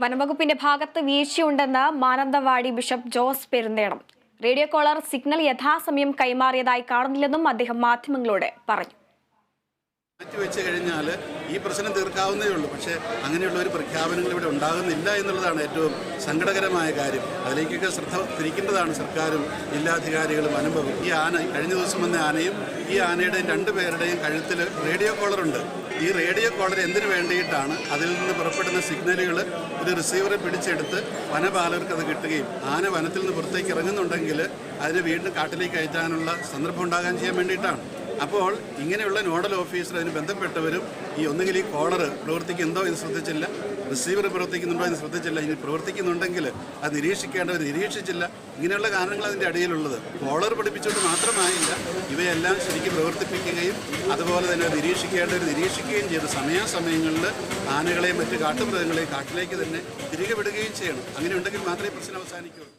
വനംവകുപ്പിന്റെ ഭാഗത്ത് വീഴ്ചയുണ്ടെന്ന് Mananthavady bishop Jose Perunthenam radio collar signal യഥാസമയം കൈമാറിയതായി കാണുന്നില്ലെന്നും അദ്ദേഹം മാധ്യമങ്ങളോട് പറഞ്ഞു. മാറ്റിവെച്ച് കഴിഞ്ഞാൽ ഈ പ്രശ്നം തീർക്കാവുന്നേ ഉള്ളൂ. പക്ഷേ അങ്ങനെയുള്ള ഒരു പ്രഖ്യാപനങ്ങൾ ഇവിടെ ഉണ്ടാകുന്നില്ല എന്നുള്ളതാണ് ഏറ്റവും സങ്കടകരമായ കാര്യം. അതിലേക്കൊക്കെ ശ്രദ്ധ തിരിക്കേണ്ടതാണ് സർക്കാരും ജില്ലാധികാരികളും അനുഭവം. ഈ ആന കഴിഞ്ഞ ദിവസം വന്ന ആനയും ഈ ആനയുടെയും രണ്ടു പേരുടെയും കഴുത്തിൽ റേഡിയോ കോളറുണ്ട് ഈ റേഡിയോ കോളർ എന്തിനു വേണ്ടിയിട്ടാണ് അതിൽ നിന്ന് പുറപ്പെടുന്ന സിഗ്നലുകൾ ഒരു റിസീവറെ പിടിച്ചെടുത്ത് വനപാലകർക്ക് അത് കിട്ടുകയും ആന വനത്തിൽ നിന്ന് പുറത്തേക്ക് ഇറങ്ങുന്നുണ്ടെങ്കിൽ അതിനെ വീണ്ടും കാട്ടിലേക്ക് അയച്ചാനുള്ള സന്ദർഭം ഉണ്ടാകാൻ ചെയ്യാൻ വേണ്ടിയിട്ടാണ്. അപ്പോൾ ഇങ്ങനെയുള്ള നോഡൽ ഓഫീസർ അതിന് ബന്ധപ്പെട്ടവരും ഈ ഒന്നുകിൽ ഈ കോളർ പ്രവർത്തിക്കുന്നുണ്ടോ എന്ന് ശ്രദ്ധിച്ചില്ല റിസീവർ പ്രവർത്തിക്കുന്നുണ്ടോ എന്ന് ശ്രദ്ധിച്ചില്ല ഇനി പ്രവർത്തിക്കുന്നുണ്ടെങ്കിൽ അത് നിരീക്ഷിക്കേണ്ടവർ നിരീക്ഷിച്ചില്ല. ഇങ്ങനെയുള്ള കാരണങ്ങൾ അതിന്റെ അടിയിലുള്ളത്. കോളർ പഠിപ്പിച്ചുകൊണ്ട് മാത്രമായില്ല ഇവയെല്ലാം ശരിക്കും പ്രവർത്തിപ്പിക്കുകയും അതുപോലെ തന്നെ നിരീക്ഷിക്കേണ്ടവർ നിരീക്ഷിക്കുകയും ചെയ്ത് സമയാസമയങ്ങളിൽ ആനകളെയും മറ്റ് കാട്ടുമൃഗങ്ങളെയും കാട്ടിലേക്ക് തന്നെ തിരികെ വിടുകയും ചെയ്യണം. അങ്ങനെ ഉണ്ടെങ്കിൽ മാത്രമേ പ്രശ്നം അവസാനിക്കുകയുള്ളൂ.